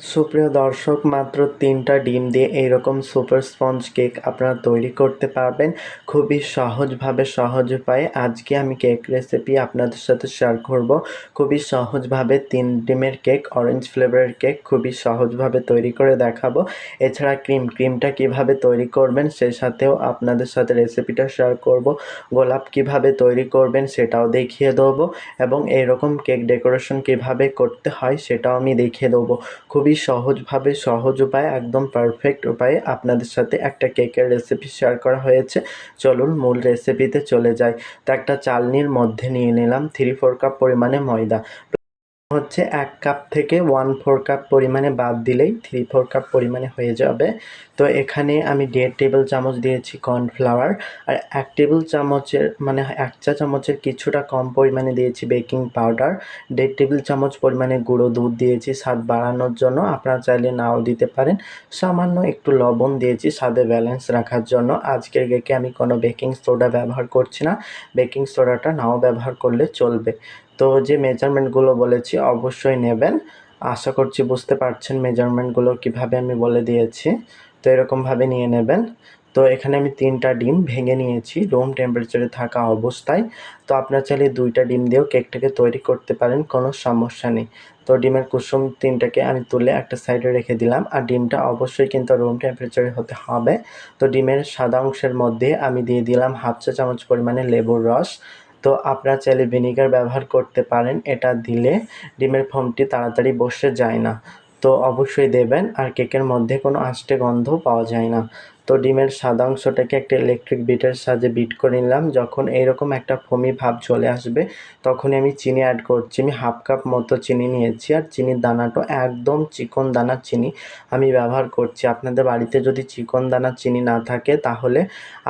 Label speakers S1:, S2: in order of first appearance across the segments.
S1: সুপ্রিয় দর্শক, মাত্র তিনটা ডিম দিয়ে এইরকম সুপার স্পঞ্জ কেক আপনারা তৈরি করতে পারবেন খুবই সহজভাবে, সহজ উপায়ে। আজকে আমি কেক রেসিপি আপনাদের সাথে শেয়ার করব। খুবই সহজভাবে তিন ডিমের কেক অরেঞ্জ ফ্লেভারের কেক খুবই সহজভাবে তৈরি করে দেখাবো। এছাড়া ক্রিম ক্রিমটা কীভাবে তৈরি করবেন সেই সাথেও আপনাদের সাথে রেসিপিটা শেয়ার করব। গোলাপ কীভাবে তৈরি করবেন সেটাও দেখিয়ে দেবো এবং এইরকম কেক ডেকোরেশন কীভাবে করতে হয় সেটাও আমি দেখিয়ে দেবো। খুবই সহজভাবে, সহজ উপায়ে, একদম পারফেক্ট উপায়ে আপনাদের সাথে একটা কেকের রেসিপি শেয়ার করা হয়েছে। চলুন মূল রেসিপিতে চলে যাই। তো একটা চালনির মধ্যে নিয়ে নিলাম থ্রি ফোর কাপ পরিমাণে ময়দা। হচ্ছে এক কাপ থেকে ওয়ান ফোর কাপ পরিমাণে বাদ দিলেই থ্রি ফোর কাপ পরিমাণে হয়ে যাবে। তো এখানে আমি দেড় টেবিল চামচ দিয়েছি কর্নফ্লাওয়ার আর এক টেবিল চামচের মানে এক চা চামচের কিছুটা কম পরিমাণে দিয়েছি বেকিং পাউডার দেড় টেবিল চামচ পরিমাণে গুঁড়ো দুধ দিয়েছি স্বাদ বাড়ানোর জন্য। আপনারা চাইলে নাও দিতে পারেন। সামান্য একটু লবণ দিয়েছি স্বাদে ব্যালেন্স রাখার জন্য। আজকের কেকে আমি কোনো বেকিং সোডা ব্যবহার করছি না। বেকিং সোডাটা নাও ব্যবহার করলে চলবে। তো যে মেজারমেন্টগুলো বলেছি, অবশ্যই নেবেন। আশা করছি বুঝতে পারছেন মেজারমেন্টগুলো কীভাবে আমি বলে দিয়েছি। তো এরকমভাবে নিয়ে নেবেন। তো এখানে আমি তিনটা ডিম ভেঙে নিয়েছি রুম টেম্পারেচারে থাকা অবস্থায়। তো আপনার চাইলে দুইটা ডিম দিয়েও কেকটাকে তৈরি করতে পারেন, কোনো সমস্যা নেই। তো ডিমের কুসুম তিনটাকে আমি তুলে একটা সাইডে রেখে দিলাম। আর ডিমটা অবশ্যই কিন্তু রুম টেম্পারেচারে হতে হবে। তো ডিমের সাদা অংশের মধ্যে আমি দিয়ে দিলাম হাফ চা চামচ পরিমাণে লেবুর রস। তো আপনারা চাইলে ভিনিগার ব্যবহার করতে পারেন। এটা দিলে ডিমের ফোমটি তাড়াতাড়ি বসে যায় না। তো অবশ্যই দেবেন আর কেকের মধ্যে কোনো আষ্টে গন্ধ পাওয়া যায় না। তো ডিমের সাদা অংশটাকে একটা ইলেকট্রিক বিটের সাহায্যে বিট করে নিলাম। যখন এইরকম একটা ফমি ভাব চলে আসবে, তখনই আমি চিনি অ্যাড করছি। আমি হাফ কাপ মতো চিনি নিয়েছি আর চিনির দানাটা একদম চিকন দানার চিনি আমি ব্যবহার করছি। আপনাদের বাড়িতে যদি চিকন দানার চিনি না থাকে, তাহলে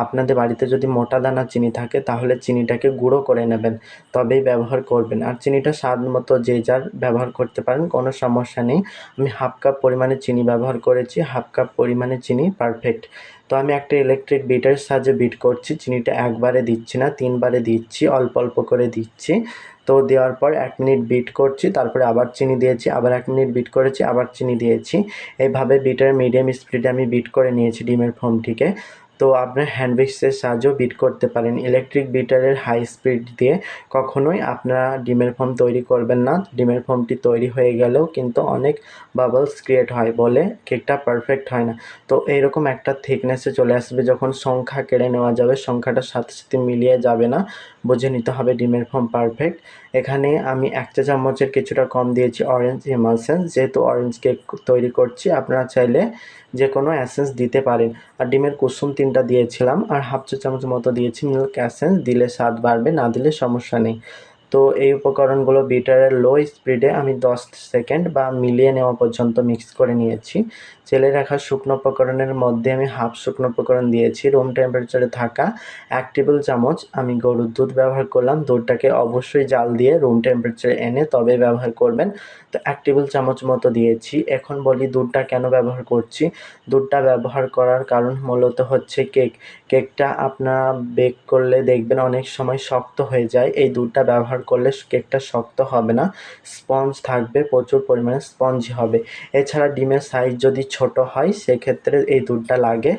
S1: আপনাদের বাড়িতে যদি মোটা দানার চিনি থাকে, তাহলে চিনিটাকে গুঁড়ো করে নেবেন, তবেই ব্যবহার করবেন। আর চিনিটা স্বাদ মতো যে যার ব্যবহার করতে পারেন, কোনো সমস্যা নেই। আমি হাফ কাপ পরিমাণে চিনি ব্যবহার করেছি হাফ কাপ পরিমাণে চিনি পারফেক্ট তো আমি একটা ইলেকট্রিক বিটার সাহায্যে বিট করছি, চিনিটা একবারে দিচ্ছি না, তিনবারে দিচ্ছি, অল্প অল্প করে দিচ্ছি। তো দেওয়ার পর এক মিনিট বিট করছি, তারপরে আবার চিনি দিয়েছি, আবার এক মিনিট বিট করেছি, আবার চিনি দিয়েছি। এইভাবে বিটার মিডিয়াম স্পিডে আমি বিট করে নিয়েছি ডিমের ফোমটিকে তো আপনার হ্যান্ড উইক্সের সাহায্যেও বিট করতে পারেন। ইলেকট্রিক বিটারের হাই স্পিড দিয়ে কখনোই আপনারা ডিমের ফোম তৈরি করবেন না। ডিমের ফোমটি তৈরি হয়ে গেলেও কিন্তু অনেক বাবলস ক্রিয়েট হয় বলে কেকটা পারফেক্ট হয় না। তো এইরকম একটা থিকনেসে চলে আসবে যখন সংখ্যা কেড়ে নেওয়া যাবে সংখ্যাটার সাথে সাথে মিলিয়ে যাবে না। বুঝে নিতে হবে ডিমের ফোম পারফেক্ট এখানে আমি এক চা চামচের কিছুটা কম দিয়েছি অরেঞ্জ এমালসেন্স যেহেতু অরেঞ্জ কেক তৈরি করছি, আপনারা চাইলে যে কোনো অ্যাসেন্স দিতে পারেন। আর ডিমের কুসুম তিনটা দিয়েছিলাম, আর হাফ চা চামচ মতো দিয়েছি। মিল্ক অ্যাসেন্স দিলে স্বাদ বাড়বে, না দিলে সমস্যা নেই। তো এই উপকরণগুলো বিটারের লো স্পিডে আমি দশ সেকেন্ড বা মিলিয়ে নেওয়া পর্যন্ত মিক্স করে নিয়েছি। চেলে রাখা শুকনো উপকরণের মধ্যে আমি হাফ শুকনো উপকরণ দিয়েছি। রুম টেম্পারেচারে থাকা এক টেবিল চামচ আমি গরুর দুধ ব্যবহার করলাম। দুধটাকে অবশ্যই জাল দিয়ে রুম টেম্পারেচারে এনে তবে ব্যবহার করবেন। তো এক টেবিল চামচ মতো দিয়েছি। এখন বলি দুধটা কেন ব্যবহার করছি? দুধটা ব্যবহার করার কারণ মূলত হচ্ছে কেক কেকটা আপনারা বেক করলে দেখবেন অনেক সময় শক্ত হয়ে যায়। এই দুধটা ব্যবহার করলে কেকটা শক্ত হবে না স্পঞ্জ থাকবে, প্রচুর পরিমাণে স্পঞ্জ হবে। এছাড়া ডিমের সাইজ যদি ছোট হয়, সেক্ষেত্রে এই দুধটা লাগে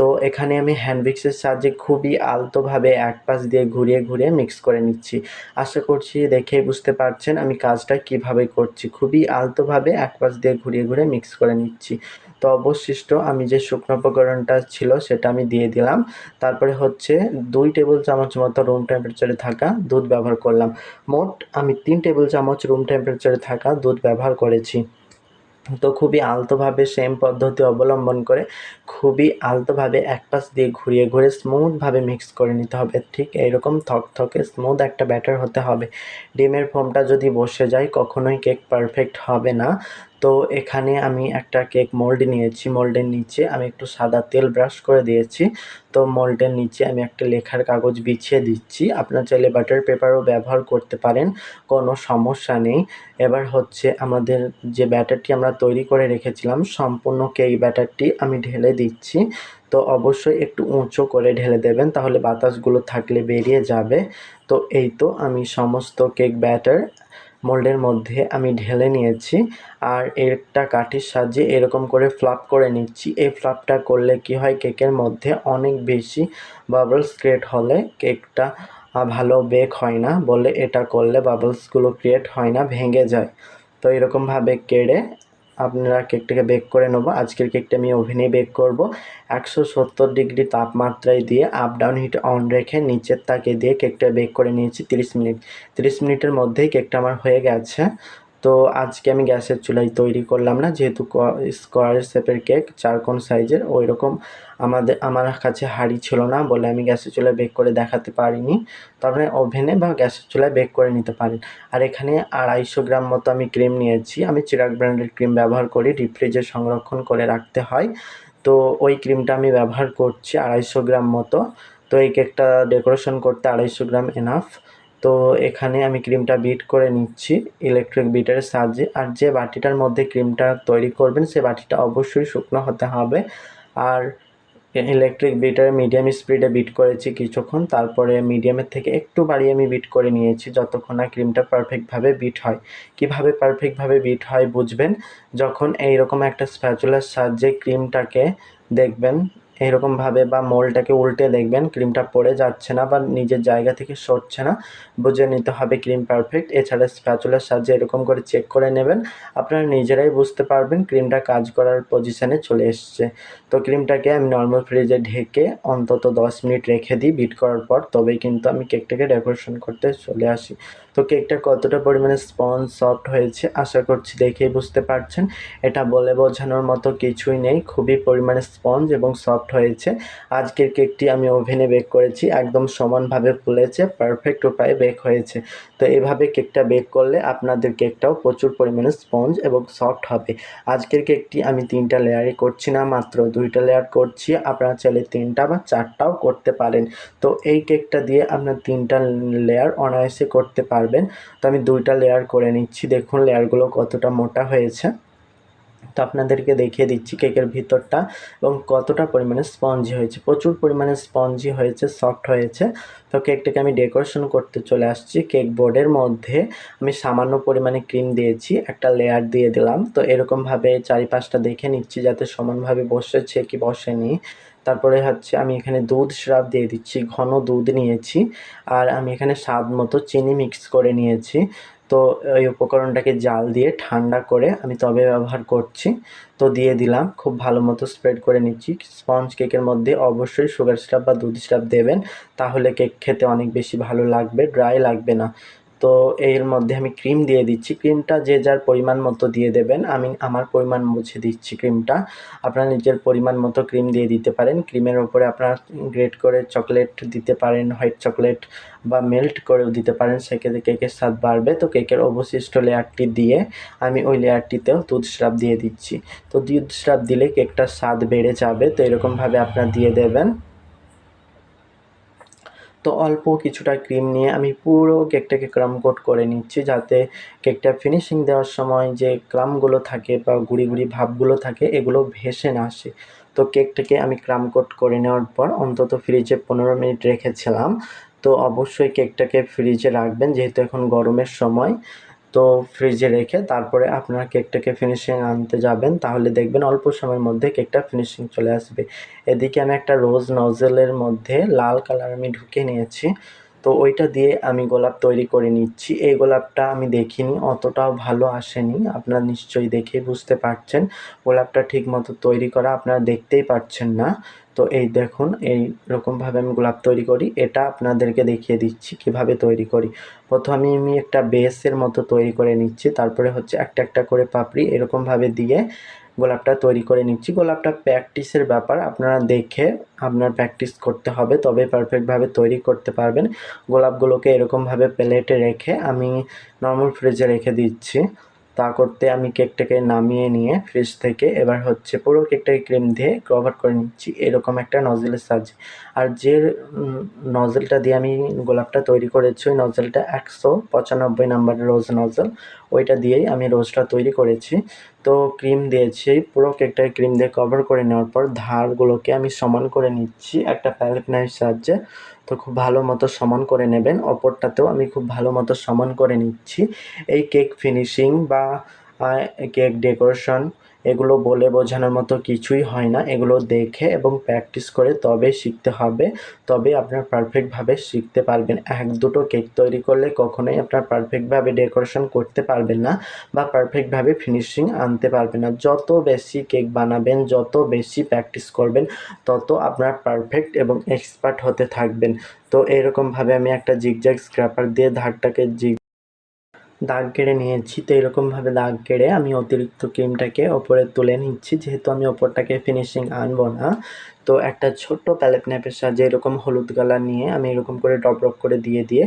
S1: তো এখানে আমি হ্যান্ড মিক্সের সাহায্যে খুবই আলতোভাবে এক পাশ দিয়ে ঘুরিয়ে ঘুরিয়ে মিক্স করে নিচ্ছি। আশা করছি দেখেই বুঝতে পারছেন আমি কাজটা কীভাবে করছি। খুবই আলতোভাবে এক পাশ দিয়ে ঘুরিয়ে ঘুরিয়ে মিক্স করে নিচ্ছি। তো অবশিষ্ট আমি যে শুকনো উপকরণটা ছিল সেটা আমি দিয়ে দিলাম। তারপরে হচ্ছে দুই টেবিল চামচ মতো রুম টেম্পারেচারে থাকা দুধ ব্যবহার করলাম। মোট আমি তিন টেবিল চামচ রুম টেম্পারেচারে থাকা দুধ ব্যবহার করেছি। তো খুবই আলতোভাবে সেম পদ্ধতি অবলম্বন করে খুবই আলতোভাবে এক পাশ দিয়ে ঘুরিয়ে ঘুরিয়ে স্মুথভাবে মিক্স করে নিতে হবে। ঠিক এইরকম থকথকে স্মুথ একটা ব্যাটার হতে হবে। ডিমের ফোমটা যদি বসে যায়, কখনোই কেক পারফেক্ট হবে না। তো এখানে আমি একটা কেক মোল্ড নিয়েছি। মোল্ডের নিচে আমি একটু সাদা তেল ব্রাশ করে দিয়েছি। তো মোল্ডের নিচে আমি একটা লেখার কাগজ বিছিয়ে দিচ্ছি। আপনার চাইলে বাটার পেপারও ব্যবহার করতে পারেন, কোনো সমস্যা নেই। এবার হচ্ছে আমাদের যে ব্যাটারটি আমরা তৈরি করে রেখেছিলাম, সম্পূর্ণ কেক ব্যাটারটি আমি ঢেলে দিচ্ছি। তো অবশ্যই একটু উঁচু করে ঢেলে দেবেন, তাহলে বাতাসগুলো থাকলে বেরিয়ে যাবে। তো এই তো আমি সমস্ত কেক ব্যাটার মোল্ডের মধ্যে আমি ঢেলে নিয়েছি আর একটা কাঠির সাহায্যে এরকম করে ফ্লাপ করে নিচ্ছি। এই ফ্লাপটা করলে কি হয়? কেকের মধ্যে অনেক বেশি বাবলস ক্রিয়েট হলে কেকটা ভালো বেক হয় না বলে এটা করলে বাবলসগুলো ক্রিয়েট হয় না, ভেঙে যায়। তো এরকমভাবে কেড়ে আপনারা কেকটাকে বেক করে নেব। আজকের কেকটা আমি ওভেনে বেক করব। একশো সত্তর ডিগ্রি তাপমাত্রায় দিয়ে আপ ডাউন হিট অন রেখে নিচের তাকে দিয়ে কেকটা বেক করে নিয়েছি তিরিশ মিনিট। তিরিশ মিনিটের মধ্যেই কেকটা আমার হয়ে গেছে। তো আজকে আমি গ্যাসের চুলায় তৈরি করলাম না, যেহেতু স্কোয়ার শেপের কেক চারকোন সাইজের ওই রকম আমাদের, আমার কাছে হাঁড়ি ছিল না বলে আমি গ্যাসের চুলায় বেক করে দেখাতে পারিনি। তবে ওভেনে বা গ্যাসের চুলায় বেক করে নিতে পারেন। আর এখানে আড়াইশো গ্রাম মতো আমি ক্রিম নিয়েছি। আমি চিরাগ ব্র্যান্ডের ক্রিম ব্যবহার করি ডিপ ফ্রিজে সংরক্ষণ করে রাখতে হয়। তো ওই ক্রিমটা আমি ব্যবহার করছি আড়াইশো গ্রাম মতো। তো এই কেকটা ডেকোরেশন করতে আড়াইশো গ্রাম এনাফ তো এখানে আমি ক্রিমটা বিট করে নিচ্ছি ইলেকট্রিক বিটারের সাহায্যে। আর যে বাটিটার মধ্যে ক্রিমটা তৈরি করবেন, সে বাটিটা অবশ্যই শুকনো হতে হবে। আর ইলেকট্রিক বিটারে মিডিয়াম স্পিডে বিট করেছি কিছুক্ষণ, তারপরে মিডিয়ামের থেকে একটু বাড়িয়ে আমি বিট করে নিয়েছি যতক্ষণ না ক্রিমটা পারফেক্টভাবে বিট হয়। কীভাবে পারফেক্টভাবে বিট হয় বুঝবেন? যখন এইরকম একটা স্প্যাচুলার সাহায্যে ক্রিমটাকে দেখবেন এরকমভাবে বা মোলটাকে উল্টে দেখবেন, ক্রিমটা পড়ে যাচ্ছে না বা নিজের জায়গা থেকে সরছে না, বুঝে নিতে হবে ক্রিম পারফেক্ট। এছাড়া স্প্যাচুলার সাহায্যে এরকম করে চেক করে নেবেন, আপনারা নিজেরাই বুঝতে পারবেন ক্রিমটা কাজ করার পজিশানে চলে এসছে। তো ক্রিমটাকে আমি নর্মাল ফ্রিজে ঢেকে অন্তত দশ মিনিট রেখে দিই বিট করার পর, তবেই কিন্তু আমি কেকটাকে ডেকোরেশন করতে চলে আসি। তো কেকটা কতটা পরিমাণে স্পঞ্জ সফট হয়েছে আশা করছি দেখেই বুঝতে পারছেন। এটা বলে বোঝানোর মতো কিছুই নেই, খুবই পরিমাণে স্পঞ্জ এবং সফট হয়েছে। আজকের কেকটি আমি ওভেনে বেক করেছি, একদম সমানভাবে ফুলেছে, পারফেক্ট উপায়ে বেক হয়েছে। তো এভাবে কেকটা বেক করলে আপনাদের কেকটাও প্রচুর পরিমাণে স্পঞ্জ এবং সফট হবে। আজকের কেকটি আমি তিনটা লেয়ারে করছি না, মাত্র দুইটা লেয়ার করছি। আপনারা চাইলে তিনটা বা চারটাও করতে পারেন। তো এই কেকটা দিয়ে আপনার তিনটা লেয়ার অনায়াসে করতে পারবেন। তো আমি দুইটা লেয়ার করে নিচ্ছি। দেখুন লেয়ারগুলো কতটা মোটা হয়েছে। তো আপনাদেরকে দেখিয়ে দিচ্ছি কেকের ভিতরটা এবং কতটা পরিমাণে স্পঞ্জি হয়েছে। প্রচুর পরিমাণে স্পঞ্জি হয়েছে, সফট হয়েছে। তো কেকটাকে আমি ডেকোরেশন করতে চলে আসছি। কেক বোর্ডের মধ্যে আমি সামান্য পরিমাণে ক্রিম দিয়েছি, একটা লেয়ার দিয়ে দিলাম। তো এরকমভাবে চারিপাশটা দেখে নিচ্ছি যাতে সমানভাবে বসেছে কি বসেনি। তারপরে হচ্ছে আমি এখানে দুধ স্রাব দিয়ে দিচ্ছি, ঘন দুধ নিয়েছি। আর আমি এখানে স্বাদ মতো চিনি মিক্স করে নিয়েছি। তো এই উপকরণটাকে জাল দিয়ে ঠান্ডা করে আমি তবে ব্যবহার করছি। তো দিয়ে দিলাম, খুব ভালো মতো স্প্রেড করে নিচ্ছি। স্পঞ্জ কেকের মধ্যে অবশ্যই সুগার সিরাপ বা দুধ সিরাপ দেবেন, তাহলে কেক খেতে অনেক বেশি ভালো লাগবে ড্রাই লাগবে না। তো এর মধ্যে আমি ক্রিম দিয়ে দিচ্ছি। ক্রিমটা যে যার পরিমাণ মতো দিয়ে দেবেন, আমি আমার পরিমাণ বুঝে দিচ্ছি ক্রিমটা আপনারা নিজের পরিমাণ মতো ক্রিম দিয়ে দিতে পারেন। ক্রিমের ওপরে আপনারা গ্রেট করে চকলেট দিতে পারেন হোয়াইট চকলেট বা মেল্ট করেও দিতে পারেন। সেক্ষেত্রে কেকের স্বাদ বাড়বে। তো কেকের অবশিষ্ট লেয়ারটি দিয়ে আমি ওই লেয়ারটিতেও দুধ স্রাব দিয়ে দিচ্ছি। তো দুধ স্রাব দিলে কেকটার স্বাদ বেড়ে যাবে। তো এরকমভাবে আপনারা দিয়ে দেবেন। তো অল্প কিছুটা ক্রিম নিয়ে আমি পুরো কেকটাকে ক্রাম কোট করে নিচ্ছি যাতে কেকটা ফিনিশিং দেওয়ার সময় যে ক্রামগুলো থাকে বা গুঁড়ি গুঁড়ি ভাবগুলো থাকে, এগুলো ভেসে না আসে। তো কেকটাকে আমি ক্রাম কোট করে নেওয়ার পর অন্তত ফ্রিজে পনেরো মিনিট রেখেছিলাম। তো অবশ্যই কেকটাকে ফ্রিজে রাখবেন, যেহেতু এখন গরমের সময়। তো ফ্রিজে রেখে তারপরে আপনার কেকটাকে ফিনিশিং আনতে যাবেন, তাহলে দেখবেন অল্প সময়ের মধ্যে কেকটা ফিনিশিং চলে আসবে। এদিকে আমি একটা রোজ নজেলের মধ্যে লাল কালার আমি ঢুকে নিয়েছি। তো ওইটা দিয়ে আমি গোলাপ তৈরি করে নিচ্ছি। এই গোলাপটা আমি দেখিনি, অতটাও ভালো আসেনি। আপনারা নিশ্চয়ই দেখে বুঝতে পারছেন। গোলাপটা ঠিক মতো তৈরি করা আপনারা দেখতেই পাচ্ছেন না। তো এই দেখুন, এই রকমভাবে আমি গোলাপ তৈরি করি। এটা আপনাদেরকে দেখিয়ে দিচ্ছি কীভাবে তৈরি করি। প্রথমে আমি একটা বেসের মতো তৈরি করে নিচ্ছি, তারপরে হচ্ছে একটা একটা করে পাপড়ি এরকমভাবে দিয়ে গোলাপটা তৈরি করে নিচ্ছি। গোলাপটা প্র্যাকটিসের ব্যাপার, আপনারা দেখে আপনার প্র্যাকটিস করতে হবে তবে পারফেক্টভাবে তৈরি করতে পারবেন। গোলাপগুলোকে এরকমভাবে প্লেটে রেখে আমি নর্মাল ফ্রিজে রেখে দিচ্ছি। তা করতে আমি কেকটাকে নামিয়ে নিয়ে ফ্রিজ থেকে এবার হচ্ছে পুরো কেকটাকে ক্রিম দিয়ে কভার করে নিচ্ছি। এরকম একটা নজেলের সাহায্যে। আর যে নজেলটা দিয়ে আমি গোলাপটা তৈরি করেছি, ওই নজেলটা একশো পঁচানব্বই নাম্বারের রোজ নজেল ওইটা দিয়েই আমি রোজটা তৈরি করেছি। তো ক্রিম দিয়েছি, পুরো কেকটাকে ক্রিম দিয়ে কভার করে নেওয়ার পর ধারগুলোকে আমি সমান করে নিচ্ছি একটা প্যালেট নাইফ সাহায্যে। তো খুব ভালো মতো সমান করে নেবেন। অপরটাতেও আমি খুব ভালো মতো সমান করে নিচ্ছি। এই কেক ফিনিশিং বা কেক ডেকোরেশন, এগুলো বলে বোঝানোর মতো কিছুই হয় না। এগুলো দেখে এবং প্র্যাকটিস করে তবে শিখতে হবে, তবে আপনার পারফেক্টভাবে শিখতে পারবেন। এক দুটো কেক তৈরি করলে কখনোই আপনার পারফেক্টভাবে ডেকোরেশন করতে পারবেন না বা পারফেক্টভাবে ফিনিশিং আনতে পারবেন না। যত বেশি কেক বানাবেন, যত বেশি প্র্যাকটিস করবেন, তত আপনার পারফেক্ট এবং এক্সপার্ট হতে থাকবেন। তো এরকমভাবে আমি একটা জিগজ্যাগ স্ক্র্যাপার দিয়ে ধারটাকে জিগ দাগ কেড়ে নিয়েছি। তো এরকমভাবে দাগ কেড়ে আমি অতিরিক্ত ক্রিমটাকে ওপরে তুলে নিচ্ছি। যেহেতু আমি ওপরটাকে ফিনিশিং আনব না, তো একটা ছোট্ট প্যালেট ন্যাপের সাহায্যে এরকম হলুদ কালার নিয়ে আমি এরকম করে ডপ ডপ করে দিয়ে দিয়ে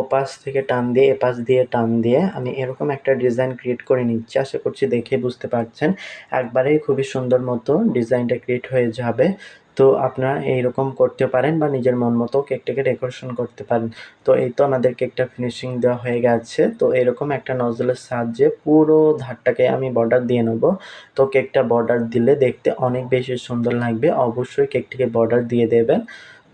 S1: ওপাশ থেকে টান দিয়ে, এপাশ দিয়ে টান দিয়ে আমি এরকম একটা ডিজাইন ক্রিয়েট করে নিচ্ছি। আশা করছি দেখে বুঝতে পারছেন। একবারেই খুবই সুন্দর মতো ডিজাইনটা ক্রিয়েট হয়ে যাবে। তো আপনারা এইরকম করতে পারেন বা নিজের মন মতো কেকটাকে ডেকোরেশন করতে পারেন। তো এই তো আমাদের কেকটা ফিনিশিং দেওয়া হয়ে গেছে। তো এরকম একটা নজলের সাহায্যে পুরো ধারটাকে আমি বর্ডার দিয়ে নেব। তো কেকটা বর্ডার দিলে দেখতে অনেক বেশি সুন্দর লাগবে। অবশ্যই কেকটিকে বর্ডার দিয়ে দেবেন।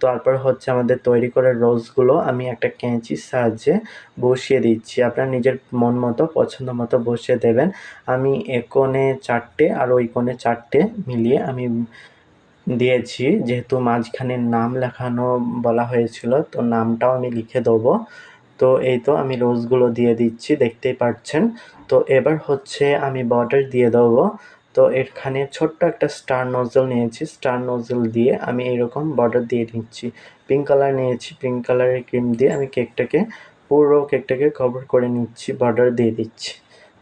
S1: তারপর হচ্ছে আমাদের তৈরি করা রোজগুলো আমি একটা ক্যাঁচির সাহায্যে বসিয়ে দিচ্ছি। আপনার নিজের মন মতো, পছন্দ মতো বসিয়ে দেবেন। আমি এ কোণে চারটে আর ওই কোণে চারটে মিলিয়ে আমি দিয়েছি, যেহেতু মাঝখানে নাম লেখানো বলা হয়েছিল, তো নামটাও আমি লিখে দেবো। তো এই তো আমি রোজগুলো দিয়ে দিচ্ছি, দেখতেই পাচ্ছেন। তো এবার হচ্ছে আমি বর্ডার দিয়ে দেবো। তো এখানে ছোট্ট একটা স্টার নজল নিয়েছি স্টার নজল দিয়ে আমি এরকম বর্ডার দিয়ে নিচ্ছি। পিঙ্ক কালার নিয়েছি পিঙ্ক কালারের ক্রিম দিয়ে আমি কেকটাকে পুরো কেকটাকে কভার করে নিচ্ছি বর্ডার দিয়ে দিচ্ছি।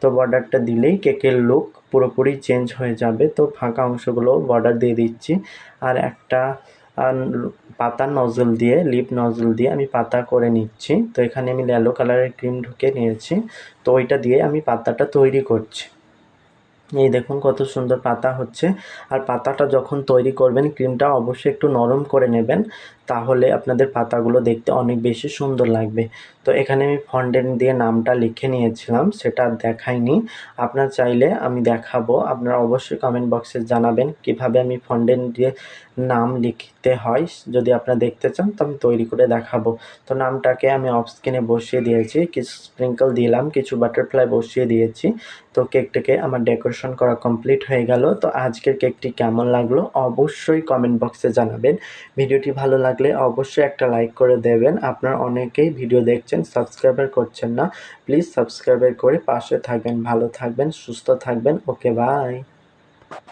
S1: তো বর্ডারটা দিলেই কেকের লুক পুরোপুরি চেঞ্জ হয়ে যাবে। তো ফাঁকা অংশগুলো বর্ডার দিয়ে দিচ্ছি। আর একটা পাতার নজল দিয়ে লিপ নজল দিয়ে আমি পাতা করে নিচ্ছি। তো এখানে আমি ল্যালো কালারের ক্রিম ঢুকে নিয়েছি। তো ওইটা দিয়ে আমি পাতাটা তৈরি করছি। এই দেখুন কত সুন্দর পাতা হচ্ছে। আর পাতাটা যখন তৈরি করবেন ক্রিমটা অবশ্যই একটু নরম করে নেবেন। তাহলে আপনাদের পাতাগুলো দেখতে অনেক বেশি সুন্দর লাগবে। তো এখানে আমি ফন্ডেন্ট দিয়ে নামটা লিখে নিয়েছিলাম, সেটা দেখাইনি। আপনার চাইলে আমি দেখাবো, আপনারা অবশ্যই কমেন্ট বক্সে জানাবেন কীভাবে আমি ফন্ডেন্ট দিয়ে নাম লিখতে হয়। যদি আপনারা দেখতে চান, তো আমি তৈরি করে দেখাবো। তো নামটাকে আমি অফ স্ক্রিনে বসিয়ে দিয়েছি, কিছু স্প্রিঙ্কল দিলাম, কিছু বাটারফ্লাই বসিয়ে দিয়েছি। তো কেকটাকে আমার ডেকোরেশন করা কমপ্লিট হয়ে গেল। তো আজকের কেকটি কেমন লাগল? অবশ্যই কমেন্ট বক্সে জানাবেন। ভিডিওটি ভালো লাগলে অবশ্যই একটা লাইক করে দেবেন। আপনারা অনেকেই ভিডিও দেখছেন সাবস্ক্রাইবার করছেন না। প্লিজ সাবস্ক্রাইবার করে পাশে থাকবেন, ভালো থাকবেন, সুস্থ থাকবেন। Okay bye